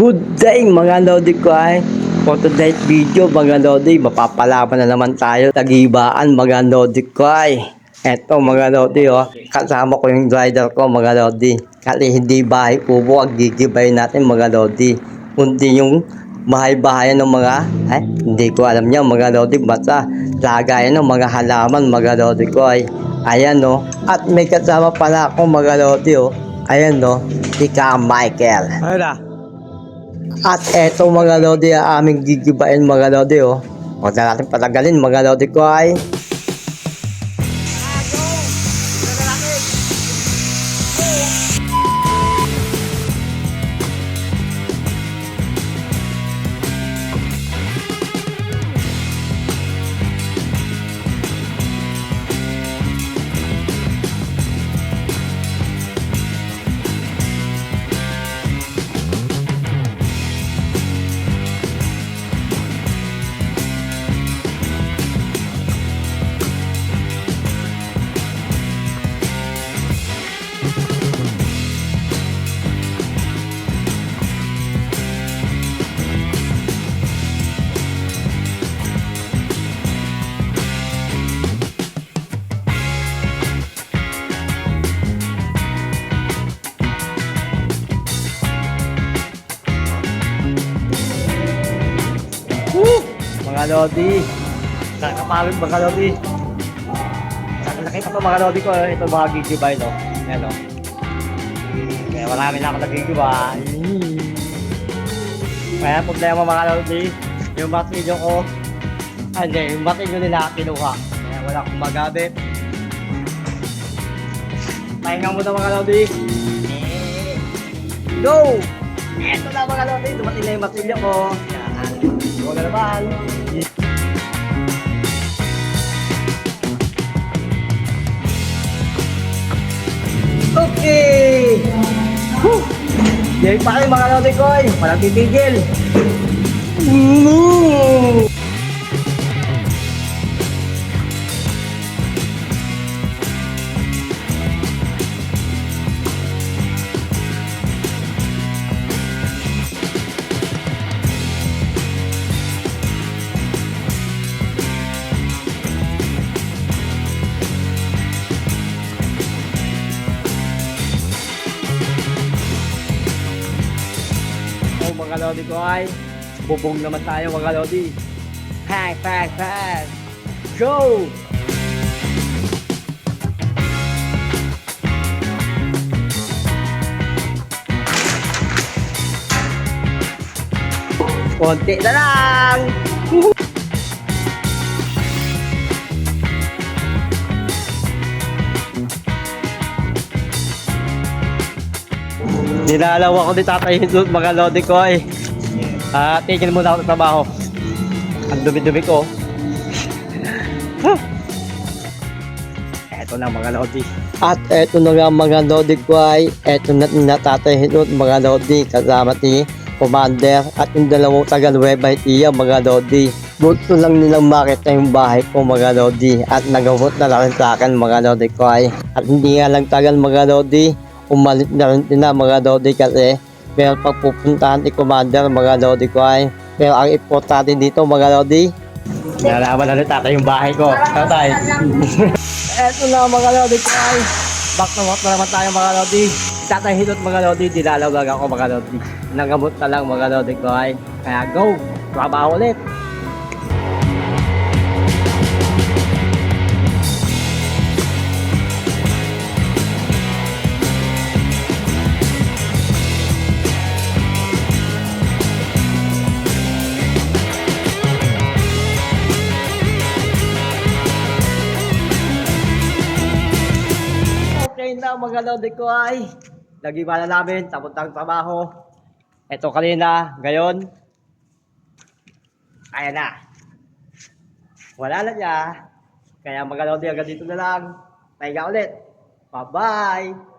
Good day mga lodi ko ay. For today's video mga lodi Mapapalaban na naman tayo. Tagibaan mga lodi ko ay. Eto mga lodi oh. Kasama ko yung rider ko mga lodi Kasi hindi bahay kubo Ang gigibay natin mga lodi Kundi yung bahay-bahayan ng mga ay, Hindi ko alam niya mga lodi Basta lagayan ng mga halaman mga lodi ko ay. Ayan oh. At may kasama pala ako mga lodi oh. Ayan no, Ika Michael. Ano At eto mga lodi ang aming gigibain mga lodi oh. Huwag na natin patagalin mga lodi ko ay. Lodi. Nakakapagod mga lodi. Nakita ko mga lodi ko, ito mga gigibay no. Ayan no. Kaya marami na ako nagigibay. Kaya problema mga lodi, yung batilyo ko, ah, hindi, yung batilyo nila kinuha. Kaya wala akong magamit. Pahinga muna mga lodi. Eh, Go! Eto na mga lodi, dumating na yung batilyo ko. Yan. Huwag na naman. Okay! Whew! Yan pa kayo mga lodi ko ay. Walang titigil. Oh, mga lodi ko ay bubong naman tayo mga lodi. Pack, pack, pack. Go! Konti na lang! Dinalaw ako ni Tatay Hindut mga lodi ko ay. Ah, tigil muna ako ng trabaho. Ang dumi-dumi ko. eto na mga lodi. At eto na nga mga lodi ko ay, eto na na Tatay Hindut mga lodi kasama ni Commander at yung dalawang taga Nueva Ecija mga lodi. Gusto lang nilang makita yung bahay ko mga lodi at nagamot na lang sa akin mga lodi ko ay. At hindi nga lang tagal mga lodi, umalit na rin din na mga lodi kasi meron pang pupuntahan ni Commander mga lodi ko ay. Pero ang importante dito mga lodi, nalaman na rin tatay yung bahay ko. Tatay. Eto na mga lodi ko ay. Back na back na naman tayo mga lodi. Tatay hilot mga lodi, dinalaw lang ako mga lodi. Nangamot na lang mga lodi ko ay. Kaya go, trabaho ulit. Okay na mga lodi ko ay nag-iba na namin, tapos ng trabaho. Ito kanina, ngayon, ayan na. Wala na niya. Kaya mga lodi, hanggang dito na lang. Pahinga ulit. Bye-bye!